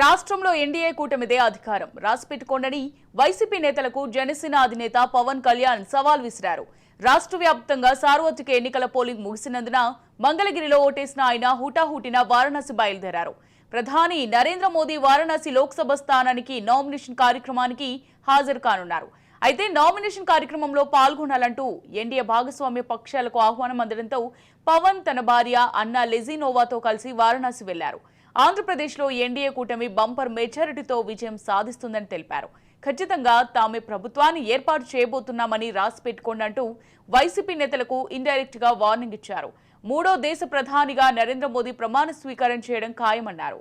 రాష్ట్రంలో ఎన్డీఏ కూటమిదే అధికారం. రాసిపెట్టుకోండని వైసీపీ నేతలకు జనసేన అధినేత పవన్ కళ్యాణ్ సవాల్ విసిరారు. రాష్ట్ర వ్యాప్తంగా సార్వత్రిక ఎన్నికల పోలింగ్ ముగిసినందున మంగళగిరిలో ఓటేసిన ఆయన హుటాహుటిన వారణాసి బయలుదేరారు. ప్రధాని నరేంద్ర మోదీ వారణాసి లోక్సభ స్థానానికి నామినేషన్ కార్యక్రమానికి హాజరు కానున్నారు. అయితే నామినేషన్ కార్యక్రమంలో పాల్గొనాలంటూ ఎన్డీఏ భాగస్వామ్య పక్షాలకు ఆహ్వానం అందడంతో పవన్ తన భార్య అన్నా లెజినోవాతో కలిసి వారణాసి వెళ్ళారు. ఆంధ్రప్రదేశ్లో ఎన్డీఏ కూటమి బంపర్ మెజారిటీతో విజయం సాధిస్తుందని తెలిపారు. ఖచ్చితంగా తామే ప్రభుత్వాన్ని ఏర్పాటు చేయబోతున్నామని రాసి పెట్టుకోండంటూ వైసీపీ నేతలకు ఇండైరెక్ట్గా వార్నింగ్ ఇచ్చారు. మూడో దేశ ప్రధానిగా నరేంద్ర మోదీ ప్రమాణ స్వీకారం చేయడం ఖాయమన్నారు.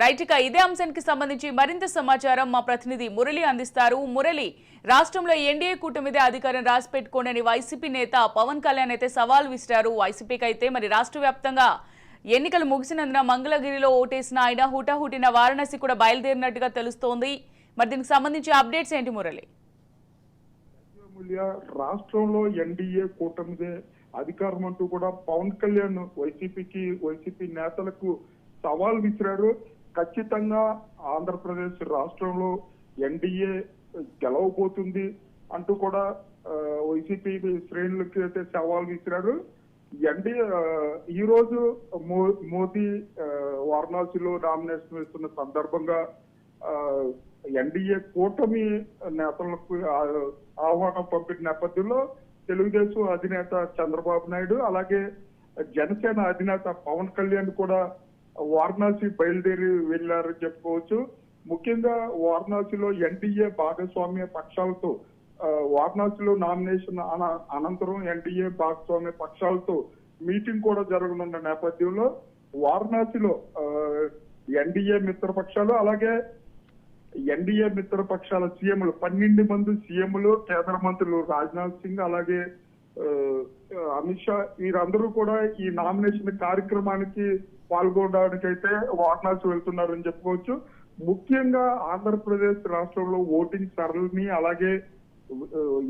రైట్ ఇక ఇదే అంశానికి సంబంధించి మరింత సమాచారం మా ప్రతినిధి మురళి అందిస్తారు. మురళి రాష్ట్రంలో ఎన్డీఏ కూటమిదే అధికారం రాసిపెట్టుకోండి వైసీపీ నేత పవన్ కళ్యాణ్ అయితే సవాల్ విసిరారు. వైసీపీకి అయితే మరి రాష్ట్ర వ్యాప్తంగా ఎన్నికలు ముగిసినందున మంగళగిరిలో ఓటేసిన ఆయన హుటాహుటిన వారణాసి కూడా బయలుదేరినట్టుగా తెలుస్తోంది. మరి దీనికి సంబంధించి అప్డేట్స్ ఏంటి మురళి? రాష్ట్రంలో ఎన్డీఏ కూటమిదే అధికారం అంటూ కూడా పవన్ కళ్యాణ్ వైసీపీకి వైసీపీ నేతలకు సవాల్ విసిరారు. ఖచ్చితంగా ఆంధ్రప్రదేశ్ రాష్ట్రంలో ఎన్డీఏ గెలవబోతుంది అంటూ కూడా వైసీపీ శ్రేణులకి అయితే సవాల్ విసిరారు. ఎన్డీఏ ఈ రోజు మో- మోదీ వారణాసిలో నామినేషన్ ఇస్తున్న సందర్భంగా ఎన్డీఏ కూటమి నేతలకు ఆహ్వానం పంపిన నేపథ్యంలో తెలుగుదేశం అధినేత చంద్రబాబు నాయుడు అలాగే జనసేన అధినేత పవన్ కళ్యాణ్ కూడా వారణాసి బయలుదేరి వెళ్ళారని చెప్పుకోవచ్చు. ముఖ్యంగా వారణాసిలో ఎన్డీఏ భాగస్వామ్య పక్షాలతో వారణాసిలో నామినేషన్ అన- అనంతరం ఎన్డీఏ భాగస్వామ్య పక్షాలతో మీటింగ్ కూడా జరగనున్న నేపథ్యంలో వారణాసిలో ఎన్డీఏ మిత్రపక్షాలు అలాగే ఎన్డీఏ మిత్రపక్షాల సీఎంలు పన్నెండు మంది సీఎంలు కేంద్ర మంత్రులు రాజ్నాథ్ సింగ్ అలాగే అమిత్ షా వీరందరూ కూడా ఈ నామినేషన్ కార్యక్రమానికి పాల్గొనడానికి అయితే వారణాసి వెళ్తున్నారని చెప్పుకోవచ్చు. ముఖ్యంగా ఆంధ్రప్రదేశ్ రాష్ట్రంలో ఓటింగ్ సరళిని అలాగే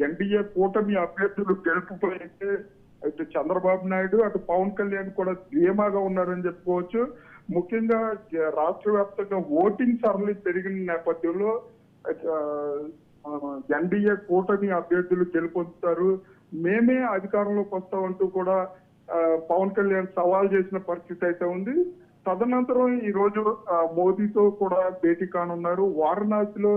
ఎన్డీఏ కూటమి అభ్యర్థులు గెలుపుపై అయితే ఇటు చంద్రబాబు నాయుడు అటు పవన్ కళ్యాణ్ కూడా ధీమాగా ఉన్నారని చెప్పుకోవచ్చు. ముఖ్యంగా రాష్ట్ర వ్యాప్తంగా ఓటింగ్ సరళి పెరిగిన నేపథ్యంలో ఎన్డీఏ కూటమి అభ్యర్థులు గెలుపొందుతారు. మేమే అధికారంలోకి వస్తామంటూ కూడా పవన్ కళ్యాణ్ సవాల్ చేసిన పరిస్థితి అయితే ఉంది. తదనంతరం ఈ రోజు మోదీతో కూడా భేటీ కానున్నారు. వారణాసిలో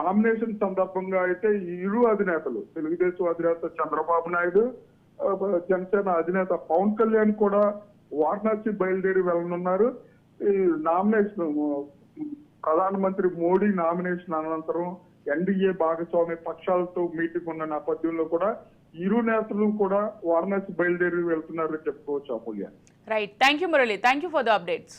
నామినేషన్ సందర్భంగా అయితే ఇరు అధినేతలు తెలుగుదేశం అధినేత చంద్రబాబు నాయుడు జనసేన అధినేత పవన్ కళ్యాణ్ కూడా వారణాసి బయలుదేరి వెళ్ళనున్నారు. ఈ నామినేషన్ ప్రధానమంత్రి మోడీ నామినేషన్ అనంతరం ఎన్డీఏ భాగస్వామ్య పక్షాలతో మీటింగ్ ఉన్న నేపథ్యంలో కూడా ఇరు నేతలు కూడా వారణాసి బయలుదేరి వెళ్తున్నారని చెప్పుకోవచ్చు Amulya. Right thank you Murali thank you for the updates